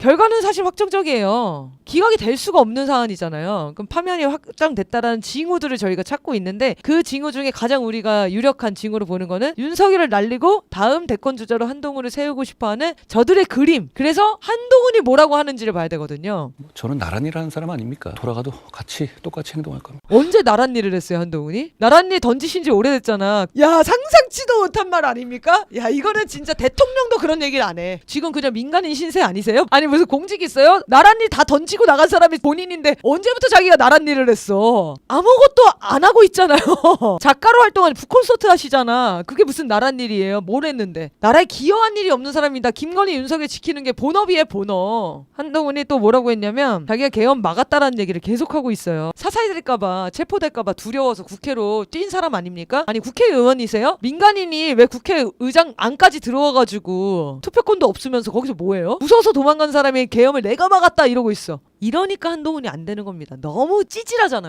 결과는 사실 확정적이에요. 기각이 될 수가 없는 사안이잖아요. 그럼 파면이 확정됐다라는 징후들을 저희가 찾고 있는데 그 징후 중에 가장 우리가 유력한 징후로 보는 거는 윤석열을 날리고 다음 대권 주자로 한동훈을 세우고 싶어하는 저들의 그림. 그래서 한동훈이 뭐라고 하는지를 봐야 되거든요. 저는 나란이라는 사람 아닙니까? 돌아가도 같이 똑같이 행동할 겁니다. 언제 나란 일을 했어요 한동훈이? 나란 일 던지신 지 오래됐잖아. 야 상상치도 못한 말 아닙니까? 야 이거는 진짜 대통령도 그런 얘기를 안 해. 지금 그냥 민간인 신세 아니세요? 아니 무슨 공직 있어요? 나란 일 다 던지고 나간 사람이 본인인데 언제부터 자기가 나란 일을 했어? 아무것도 안 하고 있잖아요. 작가로 활동한 북콘서트 하시잖아. 그게 무슨 나란 일이에요? 뭘 했는데? 나라에 기여한 일이 없는 사람이다. 김건희 윤석열 지키는 게 본업이에요 본업. 한동훈이 또 뭐라고 했냐면 자기가 개헌 막았다라는 얘기를 계속하고 있어요. 사사이 될까봐 체포될까봐 두려워서 국회로 뛴 사람 아닙니까? 아니 국회의원이세요? 민간인이 왜 국회의장 안까지 들어와가지고 투표권도 없으면서 거기서 뭐해요? 무서워서 도망간 사람이 계엄을 내가 막았다 이러고 있어. 이러니까 한동훈이 안 되는 겁니다. 너무 찌질하잖아요.